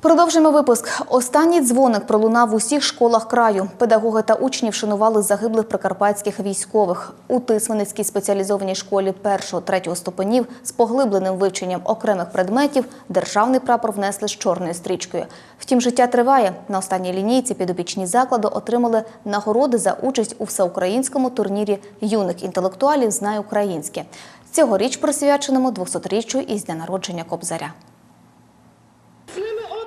Продовжимо випуск. Останній дзвоник пролунав в усіх школах краю. Педагоги та учні вшанували загиблих прикарпатських військових. У Тисменницькій спеціалізованій школі 1-3 ступенів з поглибленим вивченням окремих предметів державний прапор внесли з чорною стрічкою. Втім, життя триває. На останній лінійці підопічні закладу отримали нагороди за участь у всеукраїнському турнірі юних інтелектуалів «Знай українське». Цьогоріч присвяченому 200-річчю із дня народження Кобзаря.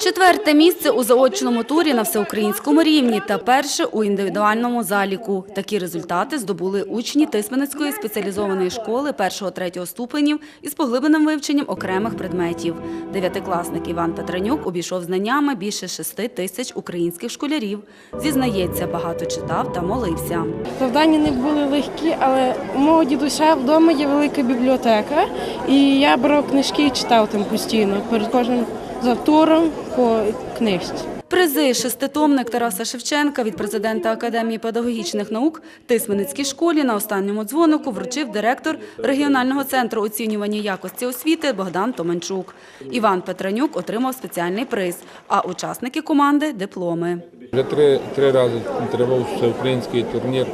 Четверте місце у заочному турі на всеукраїнському рівні та перше у індивідуальному заліку. Такі результати здобули учні Тисменницької спеціалізованої школи 1-3 ступенів із поглибленим вивченням окремих предметів. Дев'ятикласник Іван Петренюк обійшов знаннями більше шести тисяч українських школярів. Зізнається, багато читав та молився. Завдання не були легкі, але у мого дідуся вдома є велика бібліотека, і я брав книжки і читав там постійно перед кожним завтором по книжці. Призи шеститомник Тараса Шевченка від президента Академії педагогічних наук Тисменницькій школі на останньому дзвонику вручив директор регіонального центру оцінювання якості освіти Богдан Томенчук. Іван Петренюк отримав спеціальний приз, а учасники команди – дипломи. Вже три, три рази тривав всеукраїнський турнір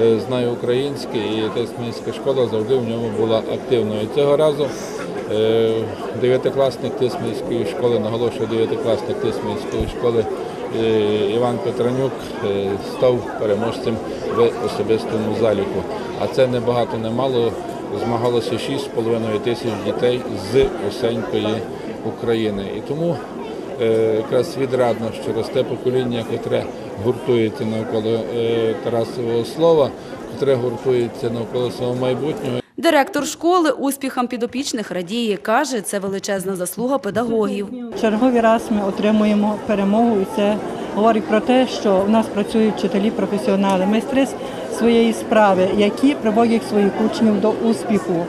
е, «Знаю українське» і Тисменська школа завжди в ньому була активною. Цього разу дев'ятикласник Тисменської школи, наголошую, дев'ятикласник Тисменської школи е, Іван Петранюк е, став переможцем в особистому заліку. А це не багато, не мало. Змагалося 6,5 тисяч дітей з усенької України. І тому Е, якраз відрадно, що росте покоління, котре гуртується навколо е, Тарасового слова, котре гуртується навколо свого майбутнього. Директор школи успіхам підопічних радіє. Каже, це величезна заслуга педагогів. Черговий раз ми отримуємо перемогу, і це говорить про те, що в нас працюють вчителі, професіонали, майстри своєї справи, які приводять своїх учнів до успіху.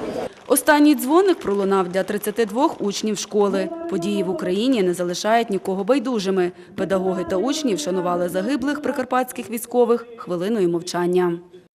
Останній дзвоник пролунав для 32 учнів школи. Події в Україні не залишають нікого байдужими. Педагоги та учні вшанували загиблих прикарпатських військових хвилиною мовчання.